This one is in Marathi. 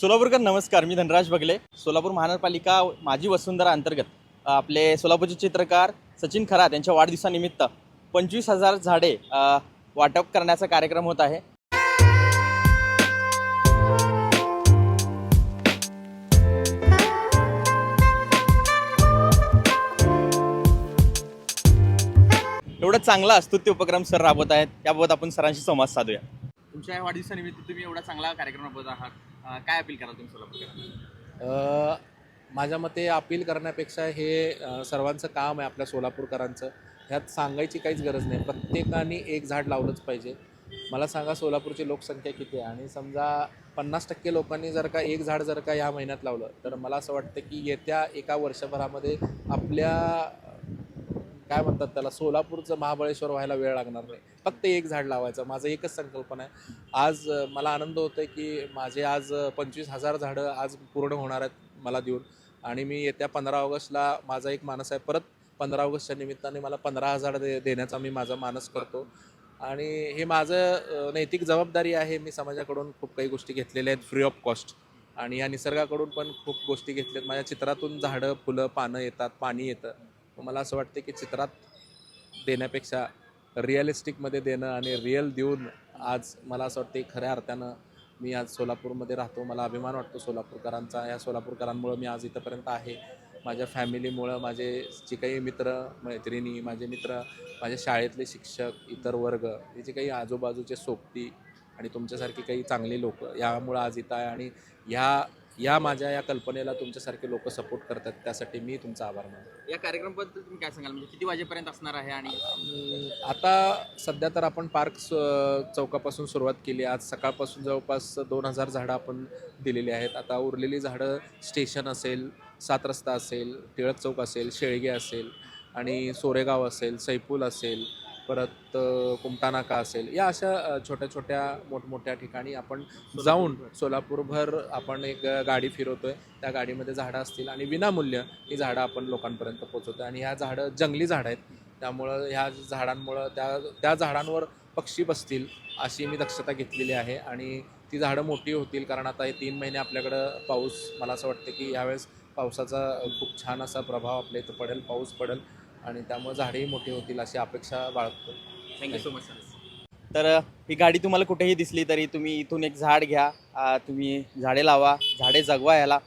सोलापूरकर नमस्कार. मी धनराज बगले. सोलापूर महानगरपालिका माझी वसुंधरा अंतर्गत आपले सोलापूरचे चित्रकार सचिन खरात यांच्या वाढदिवसानिमित्त पंचवीस हजार झाडे वाटप करण्याचा कार्यक्रम होत आहे. एवढा चांगला स्तुत्य उपक्रम सर राबवत आहेत. याबाबत आपण सरांशी संवाद साधूया. तुमच्या या वाढदिवसानिमित्त तुम्ही एवढा चांगला कार्यक्रम राबवत आहात काय अपील कराल तुम्ही सोलापूरकरांना? माझ्या मते अपील करण्यापेक्षा हे सर्वांचं काम आहे आपल्या सोलापूरकरांचं. ह्यात सांगायची काहीच गरज नाही. प्रत्येकाने एक झाड लावलंच पाहिजे. मला सांगा सोलापूरची लोकसंख्या किती आहे? आणि समजा पन्नास टक्के लोकांनी जर का एक झाड जर का या महिन्यात लावलं तर मला असं वाटतं की येत्या एका वर्षभरामध्ये आपल्या काय म्हणतात त्याला सोलापूरचं महाबळेश्वर व्हायला वेळ लागणार नाही. फक्त एक झाड लावायचं माझं एकच संकल्पना आहे. आज मला आनंद होतो आहे की माझे आज पंचवीस हजार झाडं आज पूर्ण होणार आहेत मला देऊन. आणि मी येत्या पंधरा ऑगस्टला माझा एक मानस आहे परत पंधरा ऑगस्टच्या निमित्ताने मला पंधरा हजार दे देण्याचा मी माझा मानस करतो. आणि हे माझं नैतिक जबाबदारी आहे. मी समाजाकडून खूप काही गोष्टी घेतलेल्या आहेत फ्री ऑफ कॉस्ट आणि या निसर्गाकडून पण खूप गोष्टी घेतल्यात. माझ्या चित्रातून झाडं फुलं पानं येतात पाणी येतं. मला असं वाटतं की चित्रात देण्यापेक्षा रिअलिस्टिकमध्ये देणं आणि रिअल देऊन आज मला असं वाटतं खऱ्या अर्थानं मी आज सोलापूरमध्ये राहतो. मला अभिमान वाटतो सोलापूरकरांचा. या सोलापूरकरांमुळं मी आज इथंपर्यंत आहे. माझ्या फॅमिलीमुळं माझे जे काही मित्र मैत्रिणी माझे मित्र माझ्या शाळेतले शिक्षक इतर वर्ग हे जे काही आजूबाजूचे सोबती आणि तुमच्यासारखी काही चांगली लोक यामुळं आज इथं आहे. आणि ह्या या माझ्या या कल्पनेला तुमच्यासारखे लोक सपोर्ट करतात त्यासाठी मी तुमचा आभार मानतो. या कार्यक्रमाबद्दल तुम्ही काय सांगाल? म्हणजे किती वाजेपर्यंत असणार आहे आणि आता सध्या तर आपण पार्क चौकापासून सुरुवात केली. आज सकाळपासून जवळपास दोन हजार झाडं आपण दिलेली आहेत. आता उरलेली झाडं स्टेशन असेल सात रस्ता असेल टिळक चौक असेल शेळगे असेल आणि सोरेगाव असेल सैपूल असेल परत कुमटानाका असेल या अशा छोट्या छोट्या मोठमोठ्या ठिकाणी आपण जाऊन सोलापूरभर आपण एक गाडी फिरवतोय. त्या गाडीमध्ये झाडं असतील आणि विनामूल्य ही झाडं आपण लोकांपर्यंत पोहोचवतो आणि ह्या झाडं जंगली झाडं आहेत. त्यामुळं ह्या झाडांमुळं त्या त्या झाडांवर पक्षी बसतील अशी मी दक्षता घेतलेली आहे. आणि ती झाडं मोठी होतील कारण आता हे तीन महिने आपल्याकडं पाऊस मला असं वाटतं की यावेळेस पावसाचा खूप छान असा प्रभाव आपल्या इथं पडेल पाऊस पडेल. आणि त्यामुळे झाडेही मोठी होतील अशी अपेक्षा बाळगतो. थँक्यू सो मच सर तर ही गाडी तुम्हाला कुठेही दिसली तरी तुम्ही इथून एक झाड घ्या. तुम्ही झाडे लावा झाडे जगवा याला.